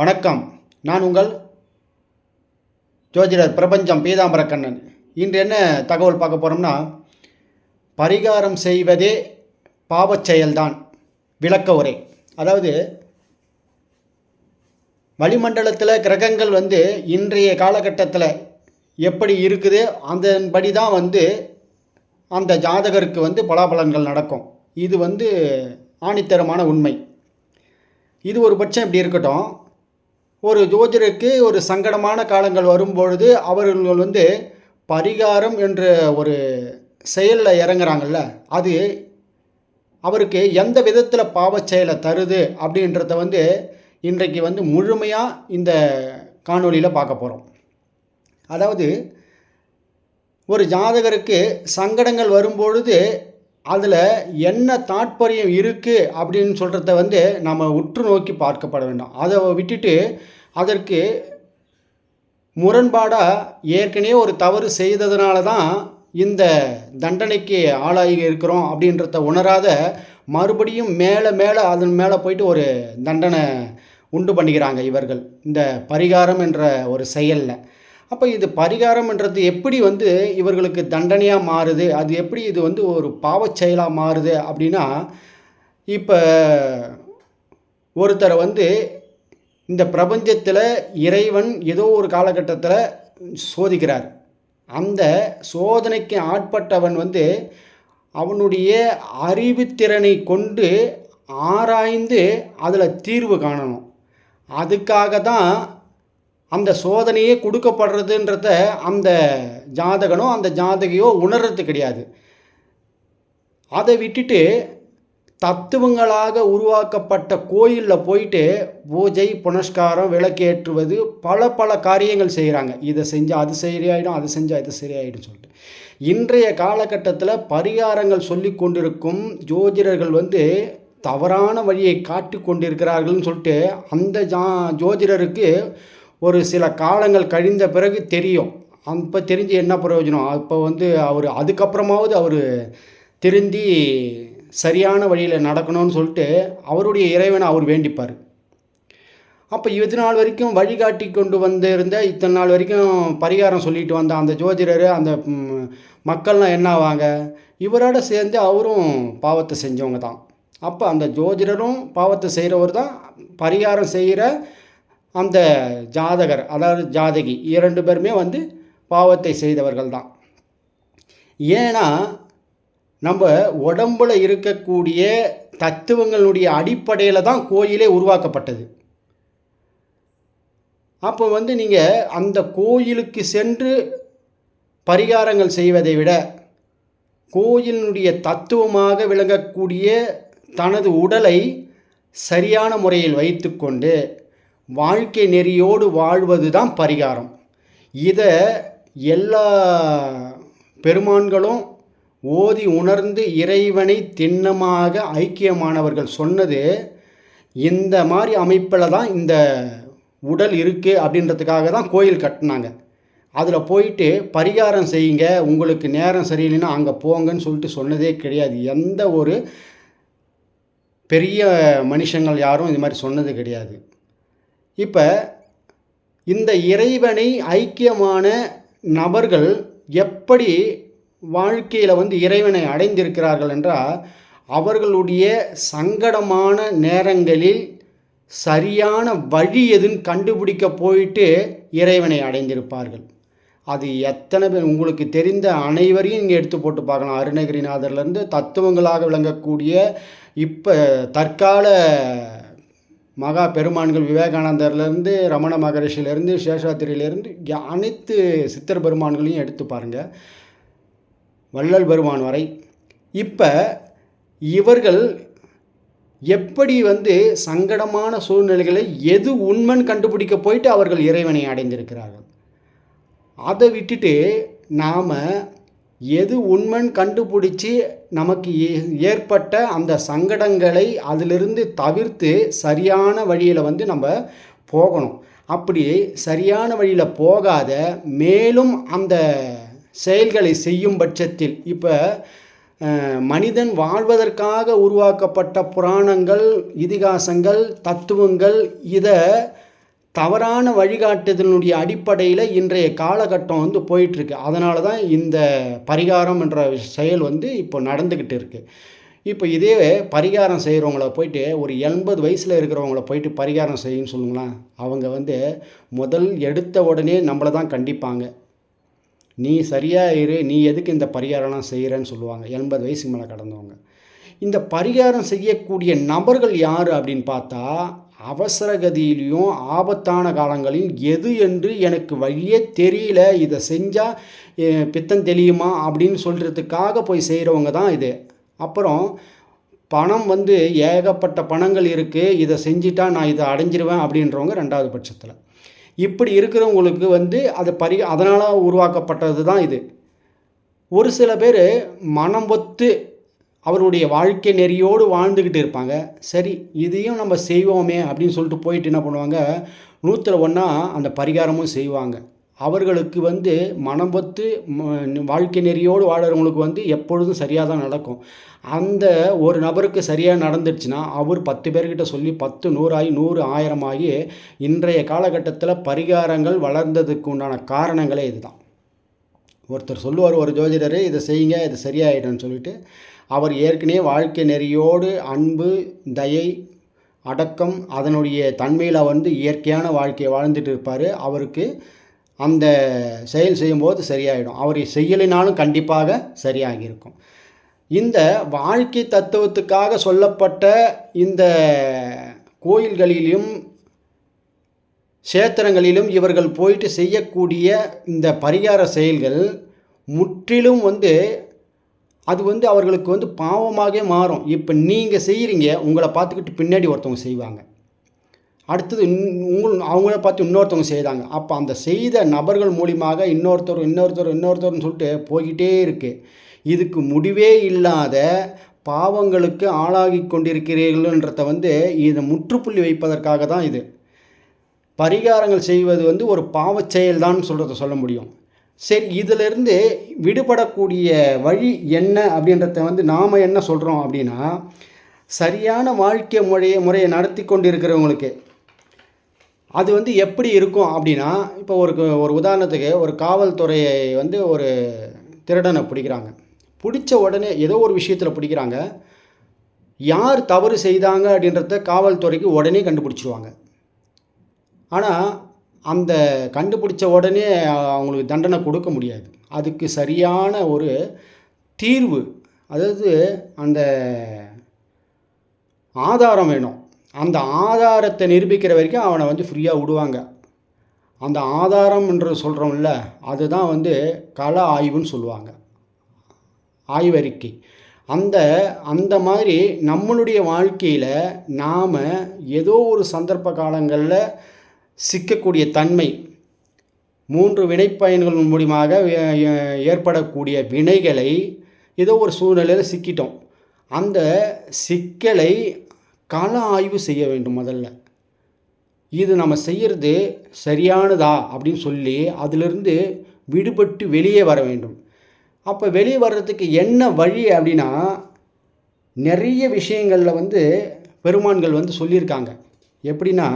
வணக்கம். நான் உங்கள் ஜோதிடர் பிரபஞ்சம் பீதாம்பரக்கண்ணன் இன்று என்ன தகவல் பார்க்க போகிறோம்னா பரிகாரம் செய்வதே பாவச் செயல்தான். விளக்க உரை. அதாவது வளிமண்டலத்தில் கிரகங்கள் வந்து இன்றைய காலகட்டத்தில் எப்படி இருக்குது அதன்படி தான் வந்து அந்த ஜாதகருக்கு வந்து பலாபலன்கள் நடக்கும். இது வந்து ஆணித்தரமான உண்மை. இது ஒரு பட்சம் இப்படி இருக்கட்டும். ஒரு ஜோதிடருக்கு ஒரு சங்கடமான காலங்கள் வரும்பொழுது அவர்கள் வந்து பரிகாரம் என்ற ஒரு செயலில் இறங்குறாங்கல்ல அது அவருக்கு எந்த விதத்தில் பாவ செயலை தருது அப்படின்றத வந்து இன்றைக்கு வந்து முழுமையாக இந்த காணொளியில் பார்க்க போகிறோம் அதாவது ஒரு ஜாதகருக்கு சங்கடங்கள் வரும்பொழுது அதில் என்ன தாற்பயம் இருக்குது அப்படின்னு சொல்கிறத வந்து நம்ம உற்று நோக்கி பார்க்கப்பட வேண்டும். அதை விட்டுட்டு அதற்கு முரண்பாடாக ஏற்கனவே ஒரு தவறு செய்ததுனால தான் இந்த தண்டனைக்கு ஆளாகி இருக்கிறோம் அப்படின்றத உணராத மறுபடியும் மேலே மேலே அதன் மேலே போயிட்டு ஒரு தண்டனை உண்டு பண்ணிக்கிறாங்க இவர்கள். இந்த பரிகாரம் என்ற ஒரு செயலில். அப்போ இது பரிகாரம்ன்றது எப்படி வந்து இவர்களுக்கு தண்டனையாக மாறுது? அது எப்படி இது வந்து ஒரு பாவச் செயலாக மாறுது அப்படின்னா இப்போ ஒருத்தரை வந்து இந்த பிரபஞ்சத்தில் இறைவன் ஏதோ ஒரு காலகட்டத்தில் சோதிக்கிறார். அந்த சோதனைக்கு ஆட்பட்டவன் வந்து அவனுடைய அறிவுத்திறனை கொண்டு ஆராய்ந்து அதில் தீர்வு காணணும். அதுக்காக தான் அந்த சோதனையே கொடுக்கப்படுறதுன்றத அந்த ஜாதகனோ அந்த ஜாதகையோ உணர்றது கிடையாது. அதை விட்டுட்டு தத்துவங்களாக உருவாக்கப்பட்ட கோயிலில் போயிட்டு பூஜை புனஸ்காரம் விளக்கேற்றுவது பல பல காரியங்கள் செய்கிறாங்க இதை செஞ்சால் அது சரியாயிடும் அது செஞ்சால் இது சரியாயிடும் சொல்லிட்டு. இன்றைய காலகட்டத்தில் பரிகாரங்கள் சொல்லி கொண்டிருக்கும் ஜோதிடர்கள் வந்து தவறான வழியை காட்டி கொண்டிருக்கிறார்கள்னு சொல்லிட்டு அந்த ஜா ஜோதிடருக்கு ஒரு சில காலங்கள் கழிந்த பிறகு தெரியும். அப்போ தெரிஞ்சு என்ன பிரயோஜனம்? அப்போ வந்து அவர் அதுக்கப்புறமாவது அவர் திருந்தி சரியான வழியில் நடக்கணும்னு சொல்லிட்டு அவருடைய இறைவனை அவர் வேண்டிப்பார். அப்போ இது நாள் வரைக்கும் வழிகாட்டி கொண்டு வந்திருந்த இத்தனை நாள் வரைக்கும் பரிகாரம் சொல்லிட்டு வந்த அந்த ஜோதிடர் அந்த மக்கள்லாம் என்ன ஆவாங்க இவரோட சேர்ந்து அவரும் பாவத்தை செஞ்சவங்க தான். அப்போ அந்த ஜோதிடரும் பாவத்தை செய்கிறவர் தான் பரிகாரம் செய்கிற அந்த ஜாதகர் அதாவது ஜாதகி இரண்டு பேருமே வந்து பாவத்தை செய்தவர்கள் தான் ஏன்னா நம்ம உடம்பில் இருக்கக்கூடிய தத்துவங்களுடைய அடிப்படையில் தான் கோயிலே உருவாக்கப்பட்டது. அப்போ வந்து நீங்கள் அந்த கோயிலுக்கு சென்று பரிகாரங்கள் செய்வதை விட கோயிலினுடைய தத்துவமாக விளங்கக்கூடிய தனது உடலை சரியான முறையில் வைத்துக்கொண்டு வாழ்க்கை நெறியோடு வாழ்வது தான் பரிகாரம். இதை எல்லா பெருமான்களும் ஓதி உணர்ந்து இறைவனை திண்ணமாக ஐக்கியமானவர்கள் சொன்னது இந்த மாதிரி அமைப்பில் தான் இந்த உடல் இருக்குது அப்படின்றதுக்காக தான் கோயில் கட்டினாங்க. அதில் போயிட்டு பரிகாரம் செய்யுங்க உங்களுக்கு நேரம் சரியில்லைன்னா அங்கே போங்கன்னு சொல்லிட்டு சொன்னதே கிடையாது. எந்த ஒரு பெரிய மனுஷங்கள் யாரும் இது மாதிரி சொன்னது கிடையாது. இப்போ இந்த இறைவனை ஐக்கியமான நபர்கள் எப்படி வாழ்க்கையில் வந்து இறைவனை அடைந்திருக்கிறார்கள் என்றால் அவர்களுடைய சங்கடமான நேரங்களில் சரியான வழி எதுன்னு கண்டுபிடிக்க போயிட்டு இறைவனை அடைந்திருப்பார்கள். அது எத்தனை பேர் உங்களுக்கு தெரிந்த அனைவரையும் இங்கே எடுத்து போட்டு பார்க்கலாம். அருணகிரிநாதர்லேருந்து தத்துவங்களாக விளங்கக்கூடிய இப்போ தற்கால மகா பெருமான்கள் விவேகானந்தர்லேருந்து ரமண மகரிஷிலேருந்து சேஷாத்திரியிலேருந்து அனைத்து சித்தர் பெருமான்களையும் எடுத்து பாருங்கள் வள்ளல் பெருமான் வரை. இப்போ இவர்கள் எப்படி வந்து சங்கடமான சூழ்நிலைகளை எது உண்மைன்னு கண்டுபிடிக்க போயிட்டு அவர்கள் இறைவனை அடைந்திருக்கிறார்கள். அதை விட்டுட்டு நாம் எது உண்மைன்னு கண்டுபிடிச்சி நமக்கு ஏ- ஏற்பட்ட அந்த சங்கடங்களை அதிலிருந்து தவிர்த்து சரியான வழியில் வந்து நம்ம போகணும். அப்படி சரியான வழியில் போகாத மேலும் அந்த செயல்களை செய்யும் பட்சத்தில் இப்போ மனிதன் வாழ்வதற்காக உருவாக்கப்பட்ட புராணங்கள் இதிகாசங்கள் தத்துவங்கள் இதை தவறான வழிகாட்டுதலினுடைய அடிப்படையில் இன்றைய காலகட்டம் வந்து போயிட்டுருக்கு. அதனால தான் இந்த பரிகாரம் என்ற செயல் வந்து இப்போ நடந்துக்கிட்டு இருக்குது இப்போ இதே பரிகாரம் செய்கிறவங்கள போயிட்டு ஒரு எண்பது வயசில் இருக்கிறவங்கள போயிட்டு பரிகாரம் செய்யுன்னு சொல்லுங்களேன். அவங்க வந்து முதல் எடுத்த உடனே நம்மளை தான் கண்டிப்பாங்க. நீ சரியாக இரு நீ எதுக்கு இந்த பரிகாரம்லாம் செய்கிறேன்னு சொல்லுவாங்க. எண்பது வயசுக்கு மேலே கடந்தவங்க. இந்த பரிகாரம் செய்யக்கூடிய நபர்கள் யார் அப்படின்னு பார்த்தா அவசரகதியிலையும் ஆபத்தான காலங்களில் எது என்று எனக்கு வழியே தெரியல. இதை செஞ்சால் பித்தம் தெளியுமா அப்படின்னு சொல்கிறதுக்காக போய் செய்கிறவங்க தான் இது. அப்புறம் பணம் வந்து ஏகப்பட்ட பணங்கள் இருக்குது இதை செஞ்சிட்டா நான் இதை அடைஞ்சிருவேன் அப்படின்றவங்க ரெண்டாவது பட்சத்தில். இப்படி இருக்கிறவங்களுக்கு வந்து அது பரி அதனால் உருவாக்கப்பட்டது தான் இது. ஒரு சில பேர் மனம் ஒத்து அவருடைய வாழ்க்கை நெறியோடு வாழ்ந்துக்கிட்டு இருப்பாங்க. சரி இதையும் நம்ம செய்வோமே அப்படின்னு சொல்லிட்டு போயிட்டு என்ன பண்ணுவாங்க? நூற்றில் ஒன்றா அந்த பரிகாரமும் செய்வாங்க. அவர்களுக்கு வந்து மனம் பொத்து வாழ்க்கை நெறியோடு வாழறவங்களுக்கு வந்து எப்பொழுதும் சரியாக தான் நடக்கும். அந்த ஒரு நபருக்கு சரியாக நடந்துடுச்சுன்னா அவர் பத்து பேர்கிட்ட சொல்லி பத்து நூறாகி நூறு ஆயிரமாகி இன்றைய காலகட்டத்தில் பரிகாரங்கள் வளர்ந்ததுக்கு உண்டான காரணங்களே இதுதான். ஒருத்தர் சொல்லுவார் ஒரு ஜோதிடர் இதை செய்யுங்க இது சரியாயிடும்னு சொல்லிட்டு அவர் ஏற்கனவே வாழ்க்கை நெறியோடு அன்பு தயை அடக்கம் அதனுடைய தன்மையில் வந்து இயற்கையான வாழ்க்கையை வாழ்ந்துட்டு இருப்பார். அவருக்கு அந்த செயல் செய்யும்போது சரியாயிடும். அவர் செய்யலைனாலும் கண்டிப்பாக சரியாகியிருக்கும். இந்த வாழ்க்கை தத்துவத்துக்காக சொல்லப்பட்ட இந்த கோயில்களிலும் சேத்திரங்களிலும் இவர்கள் போயிட்டு செய்யக்கூடிய இந்த பரிகார செயல்கள் முற்றிலும் வந்து அது வந்து அவர்களுக்கு வந்து பாவமாகவே மாறும். இப்போ நீங்கள் செய்கிறீங்க உங்களை பார்த்துக்கிட்டு பின்னாடி ஒருத்தவங்க செய்வாங்க. அடுத்தது உங்கள் அவங்கள பார்த்து இன்னொருத்தவங்க செய்தாங்க அப்போ அந்த செய்த நபர்கள் மூலியமாக இன்னொருத்தர் இன்னொருத்தர் இன்னொருத்தர்னு சொல்லிட்டு போய்கிட்டே இருக்குது இதுக்கு முடிவே இல்லாத பாவங்களுக்கு ஆளாகி கொண்டிருக்கிறீர்கள்ன்றத வந்து இதை முற்றுப்புள்ளி வைப்பதற்காக தான் இது. பரிகாரங்கள் செய்வது வந்து ஒரு பாவச் செயல்தான் சொல்கிறத சொல்ல முடியும். சரி இதிலிருந்து விடுபடக்கூடிய வழி என்ன அப்படின்றத வந்து நாம் என்ன சொல்கிறோம் அப்படின்னா சரியான வாழ்க்கை முறையை முறையை நடத்தி கொண்டு இருக்கிறவங்களுக்கு அது வந்து எப்படி இருக்கும் அப்படின்னா இப்போ ஒரு ஒரு உதாரணத்துக்கு ஒரு காவல்துறையை வந்து ஒரு திருடனை பிடிக்கிறாங்க. பிடிச்ச உடனே ஏதோ ஒரு விஷயத்தில் பிடிக்கிறாங்க. யார் தவறு செய்தாங்க அப்படின்றத காவல்துறைக்கு உடனே கண்டுபிடிச்சிருவாங்க. ஆனால் அந்த கண்டுபிடிச்ச உடனே அவங்களுக்கு தண்டனை கொடுக்க முடியாது. அதுக்கு சரியான ஒரு தீர்வு அதாவது அந்த ஆதாரம் வேணும். அந்த ஆதாரத்தை நிரூபிக்கிற வரைக்கும் அவனை வந்து ஃப்ரீயாக விடுவாங்க. அந்த ஆதாரம்ன்ற சொல்கிறோம்ல அதுதான் வந்து கள ஆய்வுன்னு சொல்லுவாங்க. ஆய்வறிக்கை. அந்த அந்த மாதிரி நம்மளுடைய வாழ்க்கையில் நாம் ஏதோ ஒரு சந்தர்ப்ப காலங்களில் சிக்கக்கூடிய தன்மை. மூன்று வினைப்பயன்கள் மூலியமாக ஏற்படக்கூடிய வினைகளை ஏதோ ஒரு சூழ்நிலையில் சிக்கிட்டோம். அந்த சிக்கலை கள ஆய்வு செய்ய வேண்டும் முதல்ல. இது நம்ம செய்கிறது சரியானதா அப்படின்னு சொல்லி அதிலிருந்து விடுபட்டு வெளியே வர வேண்டும். அப்போ வெளியே வர்றதுக்கு என்ன வழி அப்படின்னா நிறைய விஷயங்களில் வந்து பெருமான்கள் வந்து சொல்லியிருக்காங்க. எப்படின்னா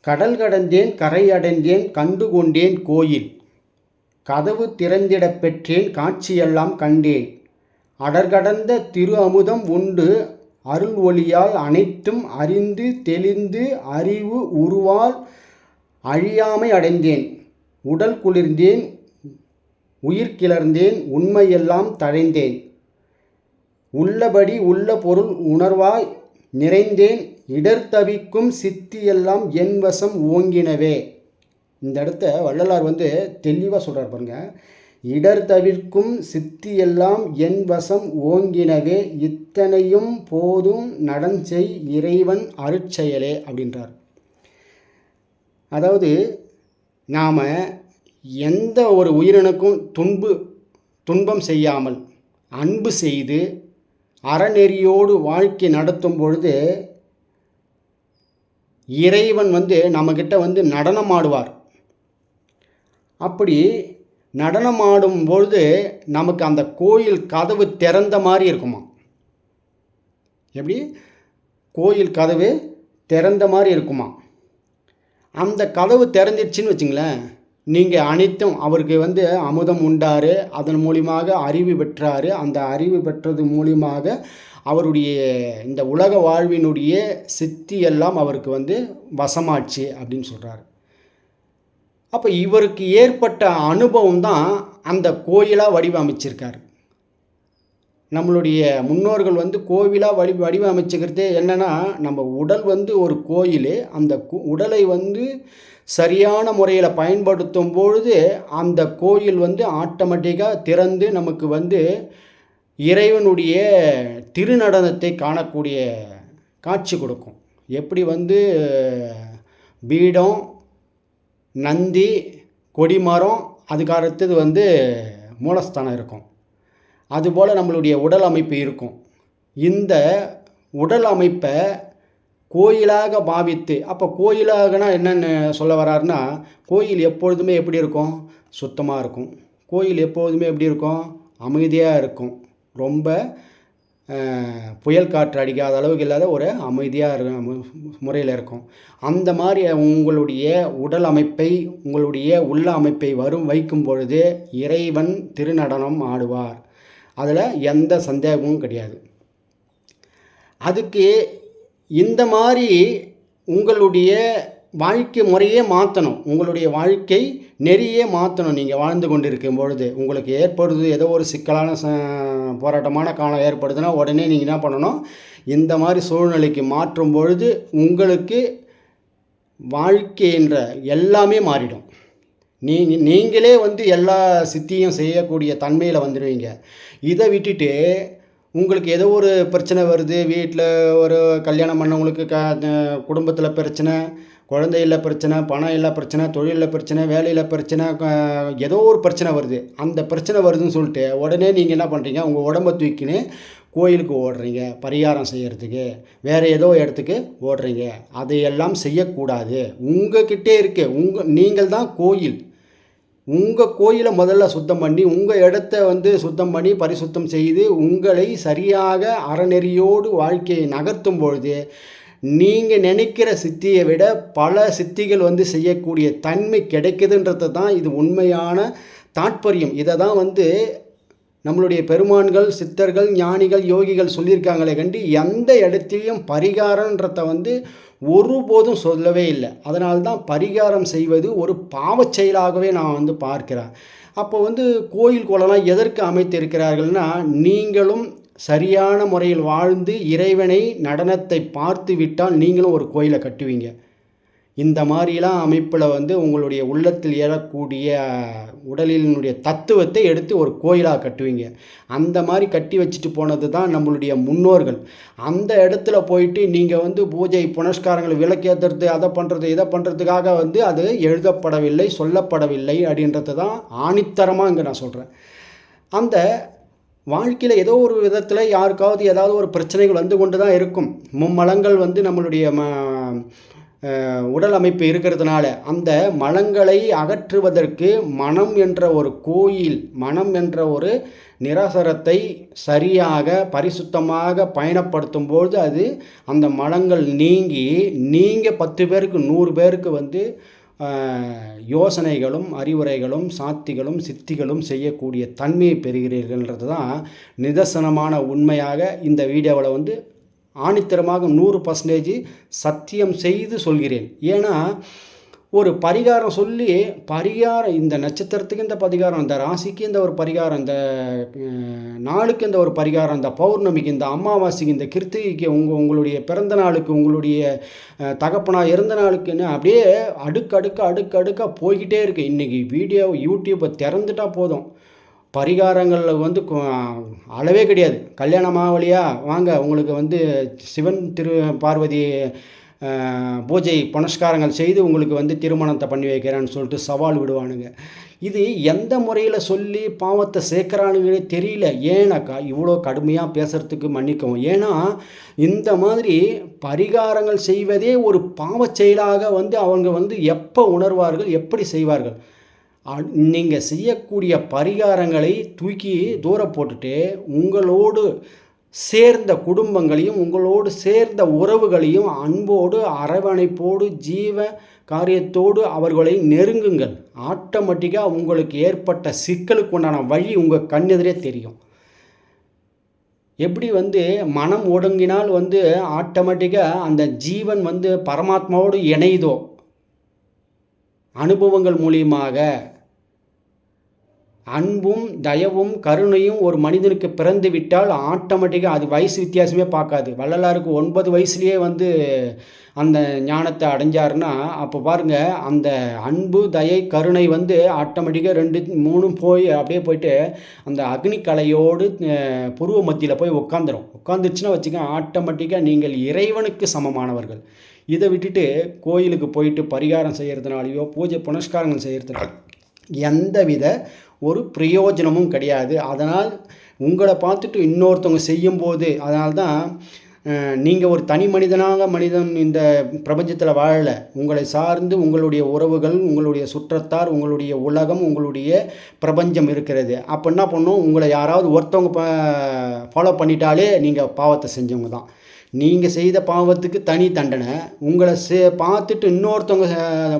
கடல் கடந்தேன் கரை அடைந்தேன் கண்டு கொண்டேன் கோயில். கதவு திறந்திடப் பெற்றேன் காட்சியெல்லாம் கண்டேன். அடர்கடந்த திரு அமுதம் உண்டு அருள் ஒளியால் அனைத்தும் அறிந்து தெளிந்து அறிவு உருவால் அழியாமை அடைந்தேன். உடல் குளிர்ந்தேன் உயிர் கிளர்ந்தேன் உண்மையெல்லாம் தழைந்தேன். உள்ளபடி உள்ள பொருள் உணர்வாய் நிறைந்தேன் இடர் தவிக்கும் சித்தியெல்லாம் என் வசம் ஓங்கினவே. இந்த இடத்த வள்ளலார் வந்து தெளிவாக சொல்கிறார் பாருங்க. இடர் தவிர்க்கும் சித்தியெல்லாம் என் வசம் ஓங்கினவே இத்தனையும் போதும் நடஞ்செய் இறைவன் அருட்செயலே அப்படின்றார். அதாவது நாம் எந்த ஒரு உயிரினுக்கும் துன்பு துன்பம் செய்யாமல் அன்பு செய்து அறநெறியோடு வாழ்க்கை நடத்தும் பொழுது இறைவன் வந்து நம்மக்கிட்ட வந்து நடனம் ஆடுவார் அப்படி நடனம் ஆடும்பொழுது நமக்கு அந்த கோயில் கதவு திறந்த மாதிரி இருக்குமா? எப்படி? கோயில் கதவு திறந்த மாதிரி இருக்குமா? அந்த கதவு திறந்துடுச்சின்னு வச்சுங்களேன் நீங்கள் அனைத்தும் அவருக்கு வந்து அமுதம் உண்டாரு அதன் மூலியமாக அறிவு பெற்றார். அந்த அறிவு பெற்றது மூலியமாக அவருடைய இந்த உலக வாழ்வினுடைய சித்தி எல்லாம் அவருக்கு வந்து வசமாச்சு அப்படின்னு சொல்கிறாரு அப்போ இவருக்கு ஏற்பட்ட அனுபவம் தான் அந்த கோயிலாக வடிவமைச்சிருக்கார். நம்மளுடைய முன்னோர்கள் வந்து கோவிலாக வடி வடிவமைச்சுக்கிறதே என்னென்னா நம்ம உடல் வந்து ஒரு கோயில் அந்த கு- உடலை வந்து சரியான முறையில் பயன்படுத்தும் பொழுது அந்த கோயில் வந்து ஆட்டோமேட்டிக்காக திறந்து நமக்கு வந்து இறைவனுடைய திருநடனத்தை காணக்கூடிய காட்சி கொடுக்கும். எப்படி வந்து பீடம் நந்தி கொடிமரம் அதுக்கு அடுத்தது வந்து மூலஸ்தானம் இருக்கும். அதுபோல் நம்மளுடைய உடல் அமைப்பு இருக்கும். இந்த உடல் அமைப்பை கோயிலாக பாவித்து அப்போ கோயிலாகனா என்னென்னு சொல்ல வர்றாருன்னா கோயில் எப்பொழுதுமே எப்படி இருக்கும்? சுத்தமாக இருக்கும். கோயில் எப்பொழுதுமே எப்படி இருக்கும்? அமைதியாக இருக்கும். ரொம்ப புயல் காற்று அடிக்காத அளவுக்கு இல்லாத ஒரு அமைதியாக இருக்கும் முறையில் இருக்கும். அந்த மாதிரி உங்களுடைய உடல் அமைப்பை உங்களுடைய உள்ள அமைப்பை வரும் வைக்கும் பொழுது இறைவன் திருநடனம் ஆடுவார். அதில் எந்த சந்தேகமும் கிடையாது. அதுக்கு இந்த மாதிரி உங்களுடைய வாழ்க்கை முறையே மாற்றணும் உங்களுடைய வாழ்க்கை நெறியே மாற்றணும் நீங்கள் வாழ்ந்து கொண்டிருக்கும் பொழுது உங்களுக்கு ஏற்படுது ஏதோ ஒரு சிக்கலான ச போராட்டமான காலம் ஏற்படுதுன்னா உடனே நீங்கள் என்ன பண்ணணும்? இந்த மாதிரி சூழ்நிலைக்கு மாற்றும் பொழுது உங்களுக்கு வாழ்க்கைன்ற எல்லாமே மாறிடும். நீங்கள் நீங்களே வந்து எல்லா சித்தியும் செய்யக்கூடிய தன்மையில் வந்துடுவீங்க இதை விட்டுட்டு உங்களுக்கு ஏதோ ஒரு பிரச்சனை வருது. வீட்டில் ஒரு கல்யாணம் பண்ணவங்களுக்கு க குடும்பத்தில் பிரச்சனை குழந்தையில் பிரச்சனை பணம் இல்லை பிரச்சனை தொழிலில் பிரச்சனை வேலையில் பிரச்சனை க- ஏதோ ஒரு பிரச்சனை வருது. அந்த பிரச்சனை வருதுன்னு சொல்லிட்டு உடனே நீங்கள் என்ன பண்ணுறீங்க உங்கள் உடம்ப தூக்கின்னு கோயிலுக்கு ஓடுறீங்க பரிகாரம் செய்கிறதுக்கு வேறு ஏதோ இடத்துக்கு ஓடுறீங்க. அதையெல்லாம் செய்யக்கூடாது. உங்ககிட்டே இருக்கு. உங்கள் நீங்கள் தான் கோயில். உங்கள் கோயிலை முதல்ல சுத்தம் பண்ணி உங்கள் இடத்த வந்து சுத்தம் பண்ணி பரிசுத்தம் செய்து உங்களை சரியாக அறநெறியோடு வாழ்க்கையை நகர்த்தும் பொழுது நீங்கள் நினைக்கிற சித்தியை விட பல சித்திகள் வந்து செய்யக்கூடிய தன்மை கிடைக்குதுன்றது தான் இது உண்மையான தாற்பயம். இதை தான் வந்து நம்மளுடைய பெருமான்கள் சித்தர்கள் ஞானிகள் யோகிகள் சொல்லியிருக்காங்களே கண்டி எந்த இடத்துலையும் பரிகாரன்றத வந்து ஒருபோதும் சொல்லவே இல்லை. அதனால்தான் பரிகாரம் செய்வது ஒரு பாவச் செயலாகவே நான் வந்து பார்க்கிறேன். அப்போ வந்து கோயில் குளம்லாம் எதற்கு அமைத்திருக்கிறார்கள்னா நீங்களும் சரியான முறையில் வாழ்ந்து இறைவனை நடனத்தை பார்த்து விட்டால் நீங்களும் ஒரு கோயிலை கட்டுவீங்க. இந்த மாதிரிலாம் அமைப்பில் வந்து உங்களுடைய உள்ளத்தில் ஏறக்கூடிய உடலினுடைய தத்துவத்தை எடுத்து ஒரு கோயிலாக கட்டுவீங்க. அந்த மாதிரி கட்டி வச்சுட்டு போனது தான் நம்மளுடைய முன்னோர்கள். அந்த இடத்துல போயிட்டு நீங்கள் வந்து பூஜை புனஸ்காரங்கள் விளக்கேற்றுறது அதை பண்ணுறது இதை பண்ணுறதுக்காக வந்து அது எழுதப்படவில்லை சொல்லப்படவில்லை அப்படின்றது தான் ஆணித்தரமாக இங்கே நான் சொல்கிறேன் அந்த வாழ்க்கையில் ஏதோ ஒரு விதத்தில் யாருக்காவது ஏதாவது ஒரு பிரச்சனைகள் வந்து கொண்டு தான் இருக்கும். மும்மலங்கள் வந்து நம்மளுடைய ம உடல் அமைப்பு இருக்கிறதுனால அந்த மலங்களை அகற்றுவதற்கு மனம் என்ற ஒரு கோயில் மனம் என்ற ஒரு நிராசரத்தை சரியாக பரிசுத்தமாக பயணப்படுத்தும்போது அது அந்த மலங்கள் நீங்கி நீங்கள் பத்து பேருக்கு நூறு பேருக்கு வந்து யோசனைகளும் அறிவுரைகளும் சாத்திகளும் சித்திகளும் செய்யக்கூடிய தன்மையை பெறுகிறீர்கள்ன்றது தான் நிதர்சனமான உண்மையாக இந்த வீடியோவில் வந்து ஆணித்தரமாக நூறு பர்சன்டேஜ் சத்தியம் செய்து சொல்கிறேன். ஏன்னா ஒரு பரிகாரம் சொல்லி பரிகாரம் இந்த நட்சத்திரத்துக்கு இந்த பரிகாரம் இந்த ராசிக்கு இந்த ஒரு பரிகாரம் இந்த நாளுக்கு இந்த ஒரு பரிகாரம் இந்த பௌர்ணமிக்கு இந்த அமாவாசைக்கு இந்த கிருத்திகைக்கு உங்கள் உங்களுடைய பிறந்த நாளுக்கு உங்களுடைய தகப்பனா இறந்த நாளுக்குன்னு அப்படியே அடுக்கு அடுக்க அடுக்கு அடுக்காக போய்கிட்டே இருக்கு. இன்றைக்கி வீடியோ யூடியூப்பை திறந்துட்டா போதும். பரிகாரங்களில் வந்து அளவே கிடையாது. கல்யாணம் ஆகலையா வாங்க உங்களுக்கு வந்து சிவன் திரு பார்வதி பூஜை புனஸ்காரங்கள் செய்து உங்களுக்கு வந்து திருமணத்தை பண்ணி வைக்கிறேன்னு சொல்லிட்டு சவால் விடுவானுங்க. இது எந்த முறையில் சொல்லி பாவத்தை சேர்க்குறானுங்களே தெரியல. ஏன்னாக்கா இவ்வளோ கடுமையாக பேசுகிறதுக்கு மன்னிக்கவும். ஏன்னா இந்த மாதிரி பரிகாரங்கள் செய்வதே ஒரு பாவச் செயலாக வந்து அவங்க வந்து எப்போ உணர்வார்கள் எப்படி செய்வார்கள்? நீங்கள் செய்யக்கூடிய பரிகாரங்களை தூக்கி தூர போட்டுட்டு உங்களோடு சேர்ந்த குடும்பங்களையும் உங்களோடு சேர்ந்த உறவுகளையும் அன்போடு அரவணைப்போடு ஜீவ காரியத்தோடு அவர்களை நெருங்குங்கள். ஆட்டோமேட்டிக்காக உங்களுக்கு ஏற்பட்ட சிக்கலுக்கு உண்டான வழி உங்கள் கண்ணெதிரே தெரியும். எப்படி வந்து மனம் ஒடுங்கினால் வந்து ஆட்டோமேட்டிக்காக அந்த ஜீவன் வந்து பரமாத்மாவோடு இணையுதோ? அனுபவங்கள் மூலியமாக. அன்பும் தயவும் கருணையும் ஒரு மனிதனுக்கு பிறந்து விட்டால் ஆட்டோமேட்டிக்காக அது வயசு வித்தியாசமே பார்க்காது. வள்ளலாருக்கு ஒன்பது வயசுலேயே வந்து அந்த ஞானத்தை அடைஞ்சாருன்னா அப்போ பாருங்கள் அந்த அன்பு தயை கருணை வந்து ஆட்டோமேட்டிக்காக ரெண்டு மூணும் போய் அப்படியே போயிட்டு அந்த அக்னிக்கலையோடு புருவ மத்தியில் போய் உட்காந்துரும் உட்காந்துருச்சுன்னா வச்சுக்க ஆட்டோமேட்டிக்காக நீங்கள் இறைவனுக்கு சமமானவர்கள். இதை விட்டுட்டு கோயிலுக்கு போயிட்டு பரிகாரம் செய்கிறதுனாலையோ பூஜை புனஸ்காரங்கள் செய்கிறதுனால எந்தவித ஒரு பிரயோஜனமும் கிடையாது. அதனால் உங்களை பார்த்துட்டு இன்னொருத்தவங்க செய்யும்போது அதனால தான் நீங்கள் ஒரு தனி மனிதனாக மனிதன் இந்த பிரபஞ்சத்தில் வாழலை. உங்களை சார்ந்து உங்களுடைய உறவுகள் உங்களுடைய சுற்றத்தார் உங்களுடைய உலகம் உங்களுடைய பிரபஞ்சம் இருக்கிறது. அப்போ என்ன பண்ணும்? உங்களை யாராவது ஒருத்தவங்க ஃபாலோ பண்ணிட்டாலே நீங்கள் பாவத்தை செஞ்சவங்க தான். நீங்கள் செய்த பாவத்துக்கு தனி தண்டனை. உங்களை சே பார்த்துட்டு இன்னொருத்தவங்க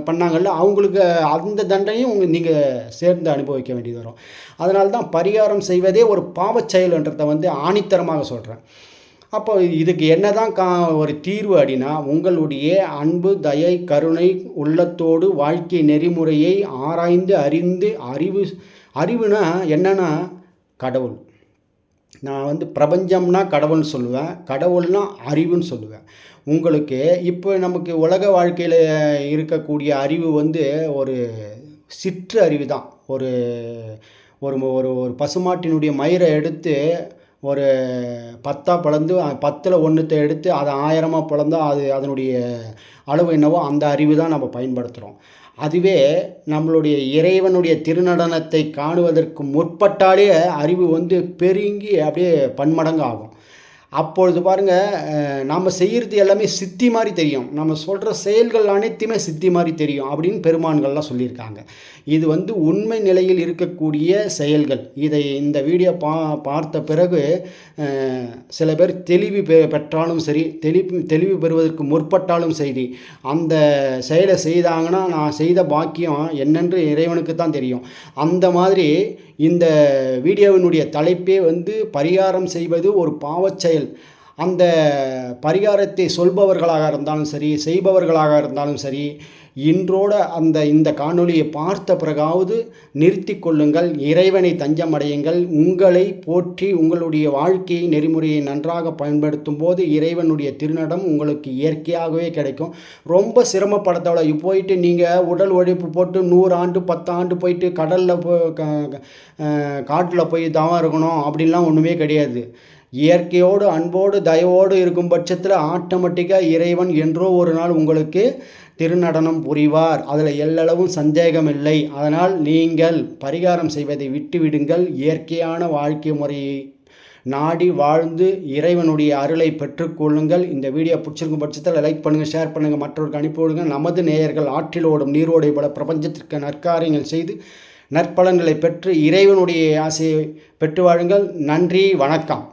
பண்ணாங்கல்ல அவங்களுக்கு அந்த தண்டனையும் உங்க நீங்கள் சேர்ந்து அனுபவிக்க வேண்டியது வரும். அதனால தான் பரிகாரம் செய்வதே ஒரு பாவச் செயல்ன்றதை வந்து ஆணித்தரமாக சொல்கிறேன் அப்போ இதுக்கு என்ன தான் கா ஒரு தீர்வு அப்படின்னா உங்களுடைய அன்பு தயை கருணை உள்ளத்தோடு வாழ்க்கை நெறிமுறையை ஆராய்ந்து அறிந்து அறிவு அறிவுனா என்னன்னா கடவுள். நான் வந்து பிரபஞ்சம்னா கடவுள்னு சொல்லுவேன். கடவுள்னா அறிவுன்னு சொல்லுவேன். உங்களுக்கு இப்போ நமக்கு உலக வாழ்க்கையில் இருக்கக்கூடிய அறிவு வந்து ஒரு சிற்று அறிவு தான். ஒரு ஒரு ஒரு ஒரு பசுமாட்டினுடைய மயிரை எடுத்து ஒரு பத்தா பிளந்து பத்தில் ஒன்றுத்தை எடுத்து அதை ஆயிரமாக பிளந்தால் அது அதனுடைய அளவு என்னவோ அந்த அறிவு தான் நம்ம பயன்படுத்துகிறோம் அதுவே நம்மளுடைய இறைவனுடைய திருநடனத்தை காணுவதற்கு முற்பட்டாலே அறிவு வந்து பெருங்கி அப்படியே பன்மடங்கு ஆகும் அப்பொழுது பாருங்கள் நாம் செய்கிறது எல்லாமே சித்தி மாதிரி தெரியும். நம்ம சொல்கிற செயல்கள் அனைத்துமே சித்தி மாதிரி தெரியும் அப்படின்னு பெருமான்கள்லாம் சொல்லியிருக்காங்க. இது வந்து உண்மை நிலையில் இருக்கக்கூடிய செயல்கள். இதை இந்த வீடியோ பா பார்த்த பிறகு சில பேர் தெளிவு பெ பெற்றாலும் சரி தெளிவு தெளிவு பெறுவதற்கு முற்பட்டாலும் சரி அந்த செயலை செய்தாங்கன்னா நான் செய்த பாக்கியம் என்னென்று இறைவனுக்கு தான் தெரியும். அந்த மாதிரி இந்த வீடியோவினுடைய தலைப்பே வந்து பரிகாரம் செய்வது ஒரு பாவச் செயல். அந்த பரிகாரத்தை சொல்பவர்களாக இருந்தாலும் சரி செய்பவர்களாக இருந்தாலும் சரி இன்றோட அந்த இந்த காணொளியை பார்த்த பிறகாவது நிறுத்தி கொள்ளுங்கள். இறைவனை தஞ்சமடையுங்கள். உங்களை போற்றி உங்களுடைய வாழ்க்கையை நெறிமுறையை நன்றாக பயன்படுத்தும் போது இறைவனுடைய திருநடம் உங்களுக்கு இயற்கையாகவே கிடைக்கும். ரொம்ப சிரமப்படத்தவளை போயிட்டு நீங்கள் உடல் உழைப்பு போட்டு நூறு ஆண்டு பத்து ஆண்டு போயிட்டு கடலில் போ காட்டில் போய் தவம் இருக்கணும். அப்படின்லாம் ஒன்றுமே கிடையாது. இயற்கையோடு அன்போடு தயவோடு இருக்கும் பட்சத்தில் ஆட்டோமேட்டிக்காக இறைவன் என்றோ ஒரு நாள் உங்களுக்கு திருநடனம் புரிவார். அதில் எல்லளவும் சந்தேகமில்லை அதனால் நீங்கள் பரிகாரம் செய்வதை விட்டுவிடுங்கள் இயற்கையான வாழ்க்கை முறையை நாடி வாழ்ந்து இறைவனுடைய அருளை பெற்றுக்கொள்ளுங்கள் இந்த வீடியோ பிடிச்சிருக்கும் பட்சத்தில் லைக் பண்ணுங்கள் ஷேர் பண்ணுங்கள் மற்றவருக்கு அனுப்பிவிடுங்க நமது நேயர்கள் ஆற்றில் ஓடும் நீரோடை பல பிரபஞ்சத்திற்கு நற்காரியங்கள் செய்து நற்பலன்களை பெற்று இறைவனுடைய ஆசையை பெற்று வாழுங்கள். நன்றி வணக்கம்.